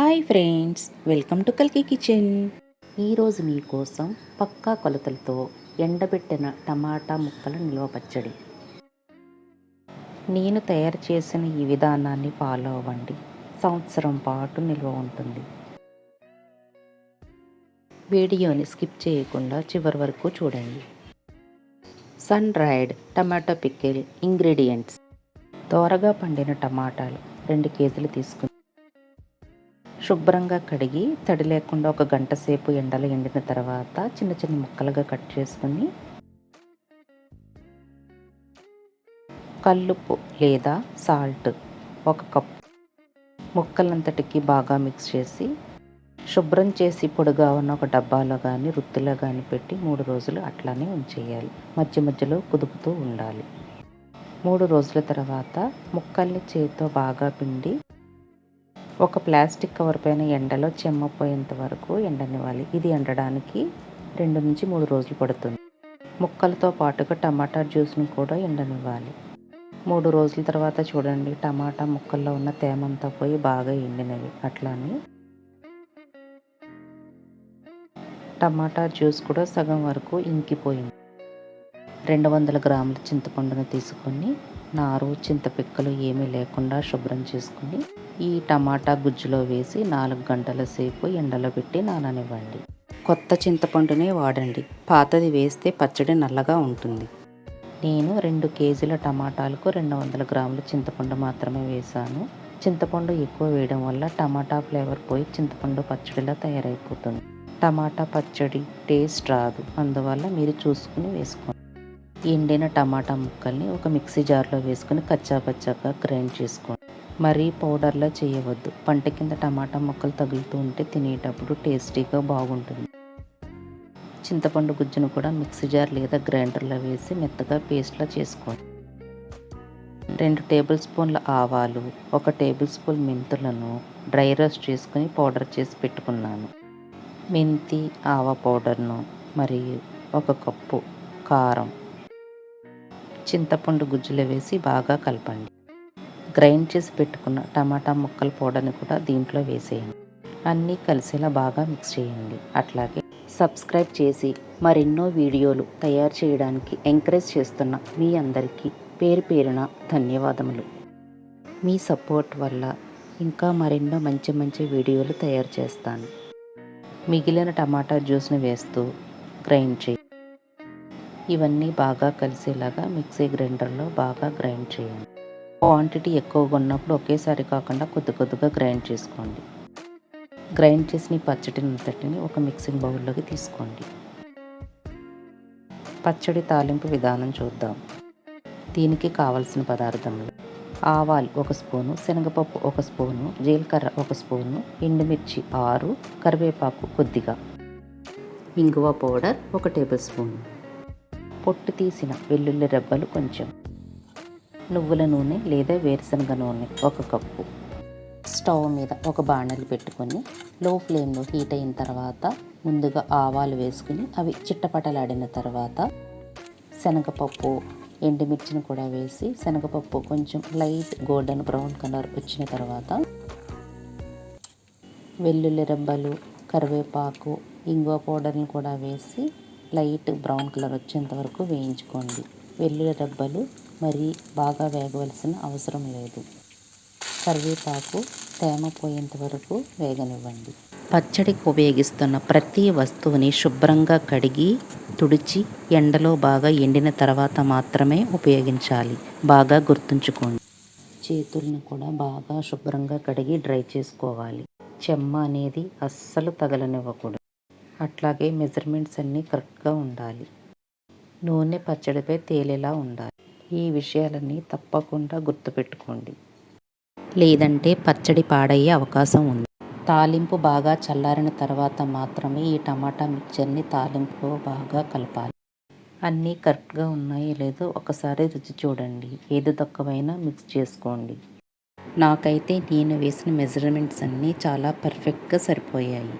Hi friends welcome to కల్కి kitchen. ఈరోజు మీకోసం పక్కా కొలతలతో ఎండబెట్టిన టమాటా ముక్కల నిల్వ పచ్చడి. నేను తయారు చేసిన ఈ విధానాన్ని ఫాలో అవ్వండి. సంవత్సరం పాటు నిల్వ ఉంటుంది. వీడియోని స్కిప్ చేయకుండా చివరి వరకు చూడండి. Sun dried tomato pickle ingredients. త్వరగా పండిన టమాటాలు రెండు కేజీలు తీసుకుని శుభ్రంగా కడిగి తడి లేకుండా ఒక గంట సేపు ఎండలో ఎండిన తర్వాత చిన్న చిన్న ముక్కలుగా కట్ చేసుకుని కల్లుప్పు లేదా సాల్ట్ ఒక కప్ ముక్కలంతటికి బాగా మిక్స్ చేసి శుభ్రం చేసి పొడిగా ఉన్న ఒక డబ్బాలో కానీ రుత్తిలో కానీ పెట్టి మూడు రోజులు అట్లానే ఉంచేయాలి. మధ్య మధ్యలో కుదుపుతూ ఉండాలి. మూడు రోజుల తర్వాత ముక్కల్ని చేతితో బాగా పిండి ఒక ప్లాస్టిక్ కవర్ పైన ఎండలో చెమ్మపోయేంత వరకు ఎండనివ్వాలి. ఇది ఎండడానికి రెండు నుంచి మూడు రోజులు పడుతుంది. ముక్కలతో పాటుగా టమాటా జ్యూస్ని కూడా ఎండనివ్వాలి. మూడు రోజుల తర్వాత చూడండి టమాటా ముక్కల్లో ఉన్న తేమంతా పోయి బాగా ఎండినవి. అట్లానే టమాటా జ్యూస్ కూడా సగం వరకు ఇంకిపోయింది. రెండు వందల గ్రాముల చింతపండును తీసుకొని నారు చింతపిక్కలు ఏమీ లేకుండా శుభ్రం చేసుకుని ఈ టమాటా గుజ్జులో వేసి నాలుగు గంటల సేపు ఎండలో పెట్టి నాననివ్వండి. కొత్త చింతపండునే వాడండి. పాతది వేస్తే పచ్చడి నల్లగా ఉంటుంది. నేను రెండు కేజీల టమాటాలకు రెండు వందల గ్రాముల చింతపండు మాత్రమే వేశాను. చింతపండు ఎక్కువ వేయడం వల్ల టమాటా ఫ్లేవర్ పోయి చింతపండు పచ్చడిలా తయారైపోతుంది. టమాటా పచ్చడి టేస్ట్ రాదు. అందువల్ల మీరు చూసుకుని వేసుకోండి. ఎండిన టమాటా ముక్కల్ని ఒక మిక్సీ జార్లో వేసుకుని కచ్చా పచ్చాగా గ్రైండ్ చేసుకోండి. మరీ పౌడర్లా చేయవద్దు. పంట కింద టమాటా ముక్కలు తగులుతూ ఉంటే తినేటప్పుడు టేస్టీగా బాగుంటుంది. చింతపండు గుజ్జును కూడా మిక్సీ జార్ లేదా గ్రైండర్లో వేసి మెత్తగా పేస్ట్లా చేసుకోండి. రెండు టేబుల్ స్పూన్ల ఆవాలు ఒక టేబుల్ స్పూన్ మెంతులను డ్రై రోస్ట్ చేసుకుని పౌడర్ చేసి పెట్టుకున్నాను. మెంతి ఆవా పౌడర్ను మరియు ఒక కప్పు కారం చింతపండు గుజ్జులో వేసి బాగా కలపండి. గ్రైండ్ చేసి పెట్టుకున్న టమాటా ముక్కల పౌడర్ని కూడా దీంట్లో వేసేయండి. అన్నీ కలిసేలా బాగా మిక్స్ చేయండి. అట్లాగే సబ్స్క్రైబ్ చేసి మరెన్నో వీడియోలు తయారు చేయడానికి ఎంకరేజ్ చేస్తున్న మీ అందరికీ పేరు పేరున ధన్యవాదములు. మీ సపోర్ట్ వల్ల ఇంకా మరెన్నో మంచి మంచి వీడియోలు తయారు చేస్తాను. మిగిలిన టమాటా జ్యూస్ని వేస్తూ గ్రైండ్ చేయి ఇవన్నీ బాగా కలిసేలాగా మిక్సీ గ్రైండర్లో బాగా గ్రైండ్ చేయండి. క్వాంటిటీ ఎక్కువగా ఉన్నప్పుడు ఒకేసారి కాకుండా కొద్ది కొద్దిగా గ్రైండ్ చేసుకోండి. గ్రైండ్ చేసిన పచ్చడిని అంతటిని ఒక మిక్సింగ్ బౌల్లోకి తీసుకోండి. పచ్చడి తాలింపు విధానం చూద్దాం. దీనికి కావలసిన పదార్థములు ఆవాలు ఒక స్పూను శనగపప్పు ఒక స్పూను జీలకర్ర ఒక స్పూను ఎండుమిర్చి ఆరు కరివేపాకు కొద్దిగా ఇంగువ పౌడర్ ఒక టేబుల్ స్పూన్. పొట్టు తీసిన వెల్లుల్లి రెబ్బలు కొంచెం. నువ్వుల నూనె లేదా వేరుశనగ నూనె ఒక కప్పు. స్టవ్ మీద ఒక బాణలి పెట్టుకొని లో ఫ్లేమ్లో హీట్ అయిన తర్వాత ముందుగా ఆవాలు వేసుకుని అవి చిట్టపటలాడిన తర్వాత శనగపప్పు ఎండుమిర్చిని కూడా వేసి శనగపప్పు కొంచెం లైట్ గోల్డెన్ బ్రౌన్ కలర్ వచ్చిన తర్వాత వెల్లుల్లి రెబ్బలు కరివేపాకు ఇంగువ పౌడర్ని కూడా వేసి లైట్ బ్రౌన్ కలర్ వచ్చేంత వరకు వేయించుకోండి. వెల్లుల్లి రెబ్బలు మరీ బాగా వేగవలసిన అవసరం లేదు. కరివేపాకు తేమ పోయేంత వరకు వేగనివ్వండి. పచ్చడికి ఉపయోగిస్తున్న ప్రతి వస్తువుని శుభ్రంగా కడిగి తుడిచి ఎండలో బాగా ఎండిన తర్వాత మాత్రమే ఉపయోగించాలి. బాగా గుర్తుంచుకోండి. చేతులను కూడా బాగా శుభ్రంగా కడిగి డ్రై చేసుకోవాలి. చెమ్మ అనేది అస్సలు తగలనివ్వకూడదు. అట్లాగే మెజర్మెంట్స్ అన్నీ కరెక్ట్గా ఉండాలి. నూనె పచ్చడిపై తేలేలా ఉండాలి. ఈ విషయాలన్నీ తప్పకుండా గుర్తుపెట్టుకోండి. లేదంటే పచ్చడి పాడయ్యే అవకాశం ఉంది. తాలింపు బాగా చల్లారిన తర్వాత మాత్రమే ఈ టమాటా మిక్చర్ని తాలింపులో బాగా కలపాలి. అన్నీ కరెక్ట్గా ఉన్నాయో లేదో ఒకసారి రుచి చూడండి. ఏది తక్కువైనా మిక్స్ చేసుకోండి. నాకైతే నేను వేసిన మెజర్మెంట్స్ అన్నీ చాలా పర్ఫెక్ట్గా సరిపోయాయి.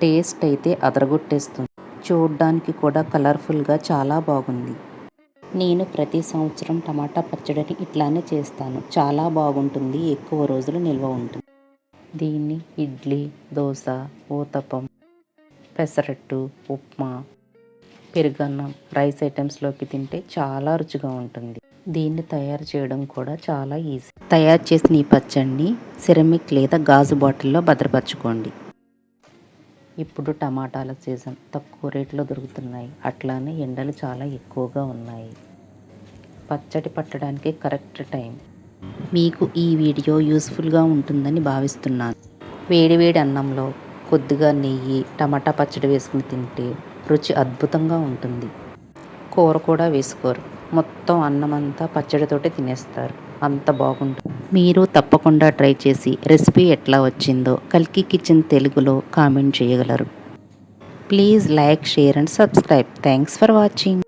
టేస్ట్ అయితే అదరగొట్టేస్తుంది. చూడ్డానికి కూడా కలర్ఫుల్గా చాలా బాగుంది. నేను ప్రతి సంవత్సరం టమాటా పచ్చడిని ఇట్లానే చేస్తాను. చాలా బాగుంటుంది. ఎక్కువ రోజులు నిల్వ ఉంటుంది. దీన్ని ఇడ్లీ దోశ ఊతపం పెసరట్టు ఉప్మా పెరుగన్నం రైస్ ఐటమ్స్లోకి తింటే చాలా రుచిగా ఉంటుంది. దీన్ని తయారు చేయడం కూడా చాలా ఈజీ. తయారు చేసిన ఈ పచ్చడిని సిరమిక్ లేదా గాజు బాటిల్లో భద్రపరచుకోండి. ఇప్పుడు టమాటాల సీజన్. తక్కువ రేట్లో దొరుకుతున్నాయి. అట్లానే ఎండలు చాలా ఎక్కువగా ఉన్నాయి. పచ్చడి పట్టడానికి కరెక్ట్ టైం. మీకు ఈ వీడియో యూస్ఫుల్గా ఉంటుందని భావిస్తున్నాను. వేడివేడి అన్నంలో కొద్దిగా నెయ్యి టమాటా పచ్చడి వేసుకుని తింటే రుచి అద్భుతంగా ఉంటుంది. కూర కూడా వేసుకోరు. మొత్తం అన్నం అంతా పచ్చడితోటే తినేస్తారు. అంత బాగుంటుంది. మీరు తప్పకుండా ట్రై చేసి రెసిపీ ఎట్లా వచ్చిందో కల్కి కిచెన్ తెలుగులో కామెంట్ చేయగలరు. Please like share and subscribe. Thanks for watching.